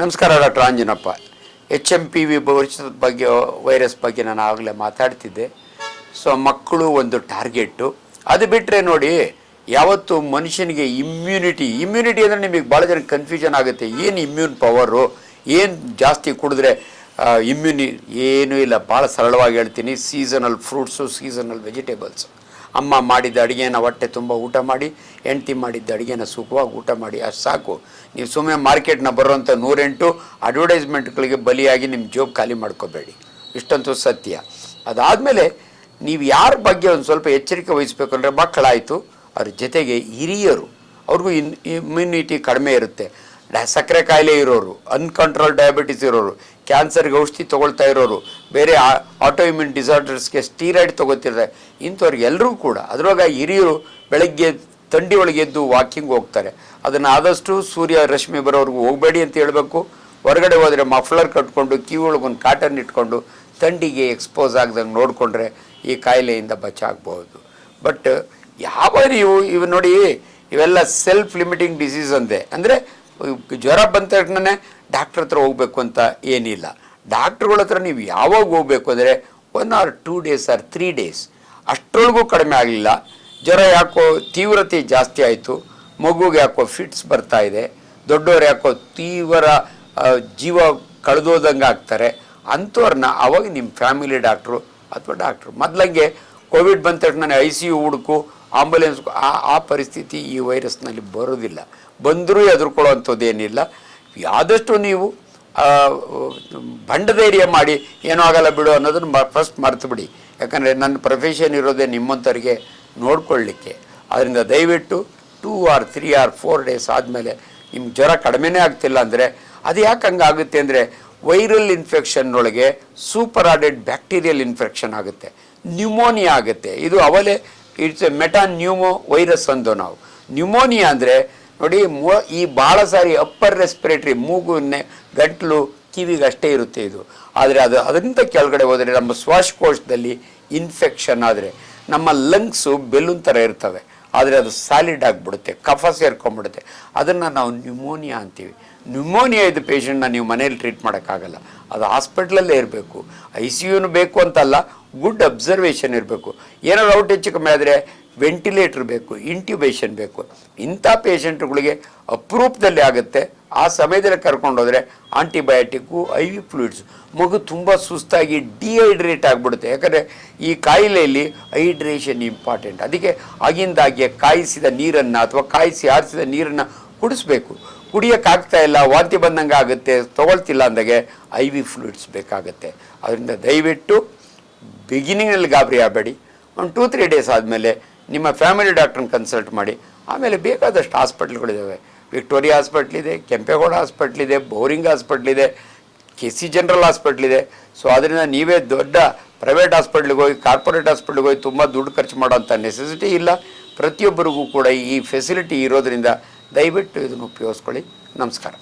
ನಮಸ್ಕಾರ, doctor Anjanappa. H M P V ವರ್ಷದ ಬಗ್ಗೆ, ವೈರಸ್ ಬಗ್ಗೆ ನಾನು ಆಗಲೇ ಮಾತಾಡ್ತಿದ್ದೆ. ಸೊ ಮಕ್ಕಳು ಒಂದು ಟಾರ್ಗೆಟ್ಟು. ಅದು ಬಿಟ್ಟರೆ ನೋಡಿ, ಯಾವತ್ತು ಮನುಷ್ಯನಿಗೆ ಇಮ್ಯುನಿಟಿ ಇಮ್ಯುನಿಟಿ ಅಂದರೆ ನಿಮಗೆ ಭಾಳ ಜನ ಕನ್ಫ್ಯೂಷನ್ ಆಗುತ್ತೆ. ಏನು ಇಮ್ಯೂನ್ ಪವರು ಏನು ಜಾಸ್ತಿ ಕುಡಿದ್ರೆ ಇಮ್ಯುನಿ ಏನೂ ಇಲ್ಲ. ಭಾಳ ಸರಳವಾಗಿ ಹೇಳ್ತೀನಿ. ಸೀಸನಲ್ ಫ್ರೂಟ್ಸು ಸೀಸನಲ್ ವೆಜಿಟೇಬಲ್ಸ್ ಅಮ್ಮ ಮಾಡಿದ ಅಡುಗೆನ ಹೊಟ್ಟೆ ತುಂಬ ಊಟ ಮಾಡಿ, ಹೆಂಡ್ತಿ ಮಾಡಿದ್ದ ಅಡುಗೆನ ಸುಖವಾಗಿ ಊಟ ಮಾಡಿ ಅಷ್ಟು ಸಾಕು. ನೀವು ಸುಮ್ಮನೆ ಮಾರ್ಕೆಟ್ನ ಬರುವಂಥ ನೂರೆಂಟು ಅಡ್ವರ್ಟೈಸ್ಮೆಂಟ್ಗಳಿಗೆ ಬಲಿಯಾಗಿ ನಿಮ್ಮ ಜೋಬ್ ಖಾಲಿ ಮಾಡ್ಕೋಬೇಡಿ. ಇಷ್ಟಂತೂ ಸತ್ಯ. ಅದಾದಮೇಲೆ ನೀವು ಯಾರ ಬಗ್ಗೆ ಒಂದು ಸ್ವಲ್ಪ ಎಚ್ಚರಿಕೆ ವಹಿಸ್ಬೇಕು ಅಂದರೆ ಮಕ್ಕಳಾಯಿತು, ಅವ್ರ ಜೊತೆಗೆ ಹಿರಿಯರು. ಅವ್ರಿಗೂ ಇನ್ ಇಮ್ಯುನಿಟಿ ಕಡಿಮೆ ಇರುತ್ತೆ. ಸಕ್ಕರೆ ಕಾಯಿಲೆ ಇರೋರು ಅನ್ಕಂಟ್ರೋಲ್ ಡಯಾಬಿಟಿಸ್ ಇರೋರು ಕ್ಯಾನ್ಸರ್ಗೆ ಔಷಧಿ ತೊಗೊಳ್ತಾ ಇರೋರು, ಬೇರೆ ಆಟೋ ಇಮ್ಯೂನ್ ಡಿಸಾರ್ಡರ್ಸ್ಗೆ ಸ್ಟೀರಾಯ್ಡ್ ತೊಗೋತಿರ್ತಾರೆ ಇಂಥವ್ರಿಗೆ ಎಲ್ಲರೂ ಕೂಡ, ಅದ್ರೊಳಗೆ ಹಿರಿಯರು ಬೆಳಗ್ಗೆ ಥಂಡಿ ಒಳಗೆ ಎದ್ದು ವಾಕಿಂಗ್ ಹೋಗ್ತಾರೆ. ಅದನ್ನು ಆದಷ್ಟು ಸೂರ್ಯ ರಶ್ಮಿ ಬರೋವ್ರಿಗೆ ಹೋಗಬೇಡಿ ಅಂತ ಹೇಳಬೇಕು. ಹೊರಗಡೆ ಹೋದರೆ ಮಫ್ಲರ್ ಕಟ್ಕೊಂಡು ಕಿವಿ ಒಳಗೊಂದು ಕಾಟನ್ ಇಟ್ಕೊಂಡು ಥಂಡಿಗೆ ಎಕ್ಸ್ಪೋಸ್ ಆಗ್ದಂಗೆ ನೋಡಿಕೊಂಡ್ರೆ ಈ ಕಾಯಿಲೆಯಿಂದ ಬಚಾಗಬಹುದು. ಬಟ್ ಯಾವ ನೀವು ಇವು ನೋಡಿ, ಇವೆಲ್ಲ ಸೆಲ್ಫ್ ಲಿಮಿಟಿಂಗ್ ಡಿಸೀಸ್ ಅಂದೆ. ಅಂದರೆ ಜ್ವರ ಬಂದ ತಕ್ಷಣನೇ ಡಾಕ್ಟ್ರ್ ಹತ್ರ ಹೋಗಬೇಕು ಅಂತ ಏನಿಲ್ಲ. ಡಾಕ್ಟ್ರುಗಳ ಹತ್ರ ನೀವು ಯಾವಾಗ ಹೋಗಬೇಕು ಅಂದರೆ one or two days or three days ಅಷ್ಟರೊಳಗೂ ಕಡಿಮೆ ಆಗಲಿಲ್ಲ. ಜ್ವರ ಯಾಕೋ ತೀವ್ರತೆ ಜಾಸ್ತಿ ಆಯಿತು. ಮಗುಗೆ ಯಾಕೋ ಫಿಟ್ಸ್ ಬರ್ತಾ ಇದೆ. ದೊಡ್ಡವ್ರು ಯಾಕೋ ತೀವ್ರ ಜೀವ ಕಳೆದೋದಂಗೆ ಆಗ್ತಾರೆ. ಅಂಥವ್ರನ್ನ ಅವಾಗ ನಿಮ್ಮ ಫ್ಯಾಮಿಲಿ ಡಾಕ್ಟ್ರು ಅಥವಾ ಡಾಕ್ಟ್ರು ಮೊದಲಂಗೆ ಕೋವಿಡ್ ಬಂದ ತಕ್ಷಣ ಐ ಸಿ ಯು ಹುಡುಕು, ಆಂಬುಲೆನ್ಸ್ ಆ ಆ ಪರಿಸ್ಥಿತಿ ಈ ವೈರಸ್ನಲ್ಲಿ ಬರೋದಿಲ್ಲ ಬಂದರೂ ಹೆದರ್ಕೊಳ್ಳೋವಂಥದ್ದೇನಿಲ್ಲ ಆದಷ್ಟು ನೀವು ಭಂಡಧೈರ್ಯ ಮಾಡಿ ಏನೂ ಆಗಲ್ಲ ಬಿಡು ಅನ್ನೋದನ್ನು ಫಸ್ಟ್ ಮರೆತು ಬಿಡಿ. ಯಾಕಂದರೆ ನನ್ನ ಪ್ರೊಫೆಷನ್ ಇರೋದೇ ನಿಮ್ಮಂಥವ್ರಿಗೆ ನೋಡ್ಕೊಳ್ಳಿಕ್ಕೆ. ಅದರಿಂದ ದಯವಿಟ್ಟು two or three or four days ಆದಮೇಲೆ ನಿಮ್ಗೆ ಜ್ವರ ಕಡಿಮೆನೇ ಆಗ್ತಿಲ್ಲ ಅಂದರೆ ಅದು ಯಾಕೆ ಹಂಗಾಗುತ್ತೆ ಅಂದರೆ ವೈರಲ್ ಇನ್ಫೆಕ್ಷನ್ನೊಳಗೆ ಸೂಪರ್ ಆಡೆಡ್ ಬ್ಯಾಕ್ಟೀರಿಯಲ್ ಇನ್ಫೆಕ್ಷನ್ ಆಗುತ್ತೆ. ನ್ಯೂಮೋನಿಯಾ ಆಗುತ್ತೆ. ಇದು ಅವಲೇ it's a metapneumovirus ಅಂದು ನಾವು. ನ್ಯೂಮೋನಿಯಾ ಅಂದರೆ, ನೋಡಿ ಈ ಭಾಳ ಸಾರಿ ಅಪ್ಪರ್ ರೆಸ್ಪಿರೇಟ್ರಿ ಮೂಗು ಗಂಟಲು, ಕಿವಿಗೆ ಅಷ್ಟೇ ಇರುತ್ತೆ ಇದು. ಆದರೆ ಅದು ಅದರಿಂದ ಕೆಳಗಡೆ ಹೋದರೆ ನಮ್ಮ ಶ್ವಾಸಕೋಶದಲ್ಲಿ ಇನ್ಫೆಕ್ಷನ್ ಆದರೆ, ನಮ್ಮ ಲಂಗ್ಸು ಬೆಲೂನ್ ಥರ ಇರ್ತವೆ. ಆದರೆ ಅದು ಸಾಲಿಡ್ ಆಗಿಬಿಡುತ್ತೆ, ಕಫ ಸೇರ್ಕೊಂಡ್ಬಿಡುತ್ತೆ. ಅದನ್ನು ನಾವು ನ್ಯೂಮೋನಿಯಾ ಅಂತೀವಿ. ನ್ಯೂಮೋನಿಯಾ ಇದ್ದ ಪೇಷಂಟ್ನ ನೀವು ಮನೇಲಿ ಟ್ರೀಟ್ ಮಾಡೋಕ್ಕಾಗಲ್ಲ. ಅದು ಹಾಸ್ಪಿಟ್ಲಲ್ಲೇ ಇರಬೇಕು. ಐ ಸಿ ಯುನು ಬೇಕು ಅಂತಲ್ಲ ಗುಡ್ ಅಬ್ಸರ್ವೇಷನ್ ಇರಬೇಕು. ಏನಾದ್ರು ಔಟ್ ಹೆಚ್ಚು ಕಮ್ಮಿ ಆದರೆ ವೆಂಟಿಲೇಟ್ರ್ ಬೇಕು ಇಂಟ್ಯೂಬೇಷನ್ ಬೇಕು. ಇಂಥ ಪೇಷಂಟ್ಗಳಿಗೆ ಅಪರೂಪದಲ್ಲಿ ಆಗುತ್ತೆ. ಆ ಸಮಯದಲ್ಲಿ ಕರ್ಕೊಂಡೋದ್ರೆ ಆಂಟಿಬಯೋಟಿಕ್ಕು ಐ ವಿ ಫ್ಲೂಯಿಡ್ಸ್ ಮಗು ತುಂಬ ಸುಸ್ತಾಗಿ ಡಿಹೈಡ್ರೇಟ್ ಆಗಿಬಿಡುತ್ತೆ. ಯಾಕಂದರೆ ಈ ಕಾಯಿಲೆಯಲ್ಲಿ ಹೈಡ್ರೇಷನ್ ಇಂಪಾರ್ಟೆಂಟ್ ಅದಕ್ಕೆ ಆಗಿಂದಾಗೆ ಕಾಯಿಸಿದ ನೀರನ್ನು ಅಥವಾ ಕಾಯಿಸಿ ಆರಿಸಿದ ನೀರನ್ನು ಕುಡಿಸ್ಬೇಕು. ಕುಡಿಯೋಕ್ಕಾಗ್ತಾ ಇಲ್ಲ, ವಾಂತಿ ಬಂದಂಗೆ ಆಗುತ್ತೆ, ತೊಗೊಳ್ತಿಲ್ಲ ಅಂದಾಗೆ ಐ ವಿ ಫ್ಲೂಯಿಡ್ಸ್ ಬೇಕಾಗುತ್ತೆ. ಅದರಿಂದ ದಯವಿಟ್ಟು ಬಿಗಿನಿಂಗಲ್ಲಿ ಗಾಬರಿ ಆಗಬೇಡಿ. ಒಂದು ಟೂ ತ್ರೀ ಡೇಸ್ ಆದಮೇಲೆ ನಿಮ್ಮ ಫ್ಯಾಮಿಲಿ ಡಾಕ್ಟ್ರನ್ನ ಕನ್ಸಲ್ಟ್ ಮಾಡಿ. ಆಮೇಲೆ ಬೇಕಾದಷ್ಟು ಹಾಸ್ಪಿಟ್ಲ್ಗಳಿದ್ದಾವೆ ವಿಕ್ಟೋರಿಯಾ ಹಾಸ್ಪಿಟ್ಲ್ ಇದೆ, ಕೆಂಪೇಗೌಡ ಹಾಸ್ಪಿಟ್ಲ್ ಇದೆ, ಬೋರಿಂಗ್ ಹಾಸ್ಪಿಟ್ಲ್ ಇದೆ ಕೆ ಸಿ ಜನರಲ್ ಹಾಸ್ಪಿಟ್ಲ್ ಇದೆ. ಸೊ ಅದರಿಂದ ನೀವೇ ದೊಡ್ಡ ಪ್ರೈವೇಟ್ ಹಾಸ್ಪಿಟ್ಲಿಗೆ ಹೋಗಿ, ಕಾರ್ಪೊರೇಟ್ ಹಾಸ್ಪಿಟ್ಲಿಗೆ ಹೋಗಿ ತುಂಬ ದುಡ್ಡು ಖರ್ಚು ಮಾಡೋಂಥ ನೆಸೆಸಿಟಿ ಇಲ್ಲ. ಪ್ರತಿಯೊಬ್ಬರಿಗೂ ಕೂಡ ಈ ಫೆಸಿಲಿಟಿ ಇರೋದರಿಂದ ದಯವಿಟ್ಟು ಇದನ್ನು ಉಪಯೋಗಿಸ್ಕೊಳ್ಳಿ. ನಮಸ್ಕಾರ.